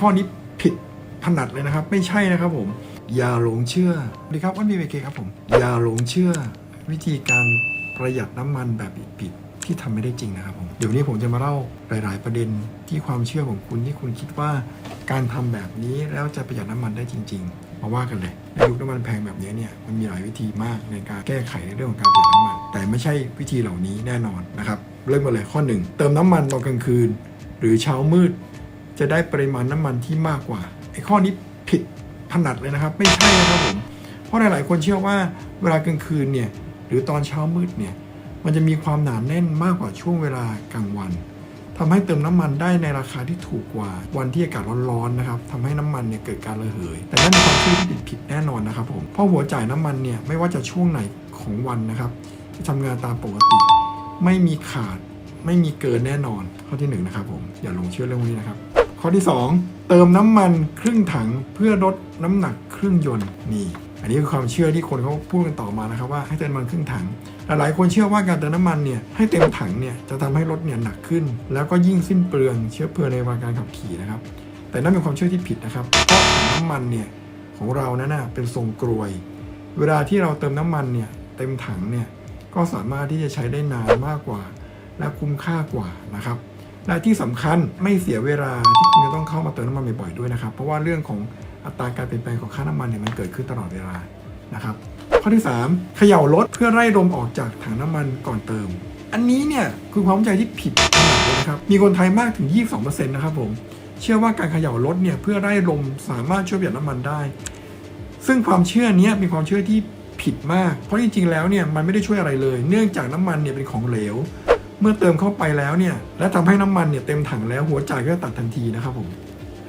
ข้อนี้ผิดถนัดเลยนะครับ ไม่ใช่นะครับผมอย่าหลงเชื่อสวัสดีครับอ้นบีเเคครับผมอย่าหลงเชื่อวิธีการประหยัดน้ำมันแบบผิดๆที่ทำไม่ได้จริงนะครับผมเดี๋ยวนี้ผมจะมาเล่าหลาย ๆ ประเด็นที่ความเชื่อของคุณที่คุณคิดว่าการทำแบบนี้แล้วจะประหยัดน้ำมันได้จริง ๆ มาว่ากันเลยในยุคน้ำมันแพงแบบนี้เนี่ยมันมีหลายวิธีมากในการแก้ไขในเรื่องของการประหยัดน้ำมัน แต่ไม่ใช่วิธีเหล่านี้แน่นอนนะครับเริ่มกันเลยข้อหนึ่งเติมน้ำมันตอนกลางคืน หรือเช้ามืด จะได้ปริมาณน้ำมันที่มากกว่าไอ้ข้อนี้ผิดถนัดเลยนะครับ ไม่ใช่นะครับผมเพราะหลาย ๆ คนเชื่อว่าเวลากลางคืนเนี่ยหรือตอนเช้ามืดเนี่ยมันจะมีความหนาแน่นมากกว่าช่วงเวลากลางวันทำให้เติมน้ำมันได้ในราคาที่ถูกกว่าวันที่อากาศร้อน ๆ นะครับทำให้น้ำมันเนี่ยเกิดการระเหย แต่นั่นเป็นความเชื่อที่ผิดๆแน่นอนนะครับผมเพราะหัวจ่ายน้ำมันเนี่ยไม่ว่าจะช่วงไหนของวันนะครับจะทำงานตามปกติ ไม่มีขาดไม่มีเกินแน่นอนข้อที่หนึ่งนะครับผมอย่าหลงเชื่อเรื่องนี้นะครับ ข้อที่ 2 เติมน้ำมันครึ่งถังเพื่อลดน้ำหนักเครื่องยนต์นี่ อันนี้คือความเชื่อที่คนเขาพูดกันต่อมานะครับว่าให้เติมน้ำมันครึ่งถังหลายคนเชื่อว่าการเติมน้ำมันเนี่ยให้เต็มถังเนี่ยจะทำให้รถเนี่ยหนักขึ้น แล้วก็ยิ่งสิ้นเปลืองเชื้อเพลิงในวันการขับขี่นะครับ แต่นั่นเป็นความเชื่อที่ผิดนะครับเพราะถังน้ำมันเนี่ยของเรานั้นนะเป็นทรงกรวย เวลาที่เราเติมน้ำมันเนี่ยเต็มถังเนี่ยก็สามารถที่จะใช้ได้นานมากกว่า และคุ้มค่ากว่านะครับ และที่สำคัญไม่เสียเวลาที่คุณจะต้องเข้ามาเติมน้ำมันบ่อยๆด้วยนะครับ เพราะว่าเรื่องของอัตราการเปลี่ยนแปลงของค่าน้ำมันเนี่ยมันเกิดขึ้นตลอดเวลานะครับ ข้อที่ 3 เขย่ารถเพื่อไล่ลมออกจากถังน้ำมันก่อนเติม อันนี้เนี่ยคือความใจที่ผิดขนาดเลยนะครับมีคนไทยมากถึง 22%นะครับผมเชื่อว่าการเขย่ารถเนี่ยเพื่อไล่ลมสามารถช่วยประหยัดน้ำมันได้ ซึ่งความเชื่อเนี้ยเป็นความเชื่อที่ผิดมาก เพราะจริงๆแล้วเนี่ยมันไม่ได้ช่วยอะไรเลย เนื่องจากน้ำมันเนี่ยเป็นของเหลว เมื่อเติมเข้าไปแล้วเนี่ย และทำให้น้ำมันเนี่ยเต็มถังแล้วหัวจ่ายก็ตัดทันทีนะครับผม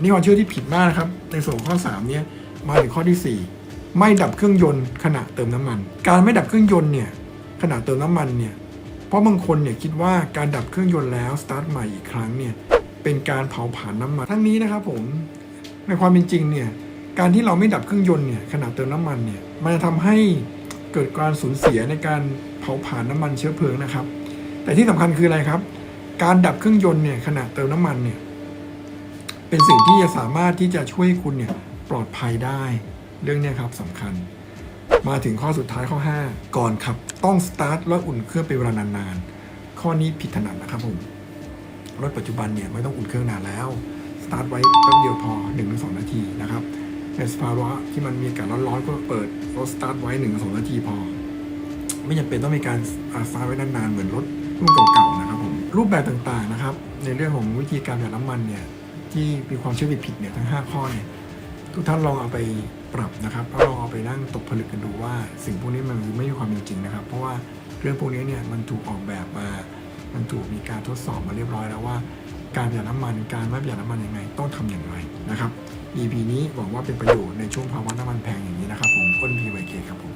นี่ความเชื่อที่ผิดมากนะครับ ในส่วนข้อ 3 เนี่ยมาถึงข้อที่ 4 ไม่ดับเครื่องยนต์ขณะเติมน้ำมัน การไม่ดับเครื่องยนต์เนี่ยขณะเติมน้ำมันเนี่ยเพราะบางคนเนี่ยคิดว่าการดับเครื่องยนต์แล้วสตาร์ทใหม่อีกครั้งเนี่ยเป็นการเผาผลาญน้ำมันทั้งนี้นะครับผมในความเป็นจริงเนี่ยการที่เราไม่ดับเครื่องยนต์เนี่ยขณะเติมน้ำมันเนี่ยมันจะทำให้เกิดการสูญเสียในการเผาผลาญน้ำมันเชื้อเพลิงนะครับ แต่ที่สำคัญคืออะไรครับ การดับเครื่องยนต์เนี่ยขณะเติมน้ำมันเนี่ยเป็นสิ่งที่จะสามารถที่จะช่วยคุณเนี่ยปลอดภัยได้เรื่องนี้ครับสำคัญ มาถึงข้อสุดท้ายข้อ 5 ก่อนขับ ต้องสตาร์ทและอุ่นเครื่องเป็นเวลานานๆข้อนี้ผิดถนัดนะครับผมรถปัจจุบันเนี่ยไม่ต้องอุ่นเครื่องนานแล้วสตาร์ทไว้แป๊บเดียวพอ1-2นาทีนะครับในสภาวะที่มันมีอากาศร้อนๆก็เปิดรถสตาร์ทไว้1-2นาทีพอ ไม่จำเป็นต้องมีการอาสตาร์ทไว้นานๆเหมือนรถ รุ่นเก่าๆนะครับผมรูปแบบต่างๆนะครับ ในเรื่องของวิธีการหยัดน้ำมันเนี่ยที่มีความเชื่อผิดๆเนี่ยทั้ง 5 ข้อเนี่ยทุกท่านลองเอาไปปรับนะครับแล้วลองเอาไปนั่งตกผลึกกันดูว่า สิ่งพวกนี้มันไม่มีความเป็นจริงนะครับ เพราะว่าเรื่องพวกนี้เนี่ยมันถูกออกแบบมา มันถูกมีการทดสอบมาเรียบร้อยแล้วว่า การประหยัดน้ำมันการไม่ประหยัดน้ำมันยังไง ต้องทำอย่างไรนะครับ EP นี้หวังว่าเป็นประโยชน์ในช่วงภาวะน้ำมันแพงอย่างนี้นะครับผมอ้นพีไวเคครับผม